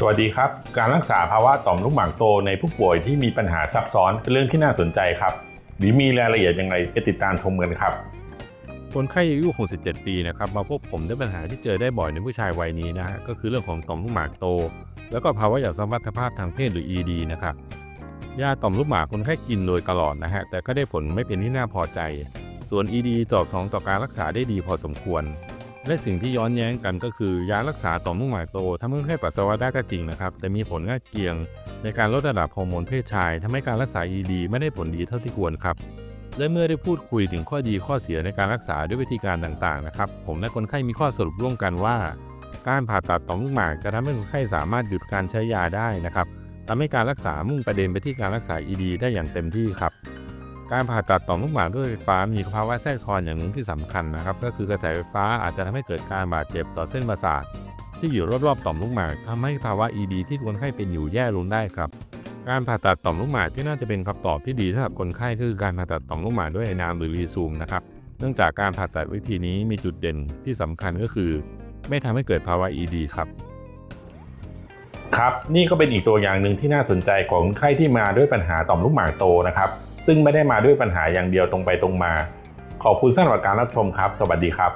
สวัสดีครับ การรักษาภาวะต่อมลูกหมากโตในผู้ป่วยที่มีปัญหาซับซ้อนเป็นเรื่องที่น่าสนใจครับ หรือมีรายละเอียดยังไงไปติดตามชมกันครับ คนไข้อายุ 67 ปีนะครับมาพบผมด้วยปัญหาที่เจอได้บ่อยในผู้ชายวัยนี้นะฮะก็คือเรื่องของต่อมลูกหมากโต แล้วก็ภาวะหย่อนสมรรถภาพทางเพศหรือ ED นะครับยาต่อมลูกหมากคนไข้กินโดยตลอดนะฮะแต่ก็ได้ผลไม่เป็นที่น่าพอใจ ส่วน ED ตอบสองต่อการรักษาได้ดีพอสมควร และสิ่งที่ย้อนแย้งกันก็คือยารักษาต่อมลูกหมากโตทำให้คนไข้ปัสสาวะได้ก็จริงนะครับ แต่มีผลข้างเคียง ในการลดระดับฮอร์โมนเพศชายทำให้การรักษา ED ไม่ได้ผลดีเท่าที่ควรครับ และเมื่อได้พูดคุยถึงข้อดีข้อเสียในการรักษาด้วยวิธีการต่างๆนะครับ ผมและคนไข้มีข้อสรุปร่วมกันว่า การผ่าตัดต่อมลูกหมากจะทำให้คนไข้สามารถหยุดการใช้ยาได้นะครับทำให้การรักษามุ่งประเด็นไปที่การรักษา ED ได้อย่างเต็มที่ครับ การผ่าตัดต่อมลูกหมากด้วยไฟฟ้ามีภาวะแทรกซ้อนอย่างหนึ่งที่สำคัญนะครับ ก็คือกระแสไฟฟ้าอาจจะทำให้เกิดการบาดเจ็บต่อเส้นประสาทที่อยู่รอบๆต่อมลูกหมากทำให้ภาวะ ED ที่คนไข้เป็นอยู่แย่ลงได้ครับ การผ่าตัดต่อมลูกหมากที่น่าจะเป็นคำตอบที่ดีสำหรับคนไข้คือการผ่าตัดต่อมลูกหมากด้วยไอน้ำหรือรีซูมนะครับ เนื่องจากการผ่าตัดวิธีนี้มีจุดเด่นที่สำคัญก็คือ ไม่ทำให้เกิดภาวะ ED ครับ ครับนี่ก็เป็นอีกตัวอย่างหนึ่งที่น่าสนใจของคนไข้ที่มาด้วยปัญหาต่อมลูกหมากโตนะครับ ซึ่งไม่ได้มาด้วยปัญหาอย่างเดียวตรงไปตรงมา ขอบคุณสำหรับการรับชมครับ สวัสดีครับ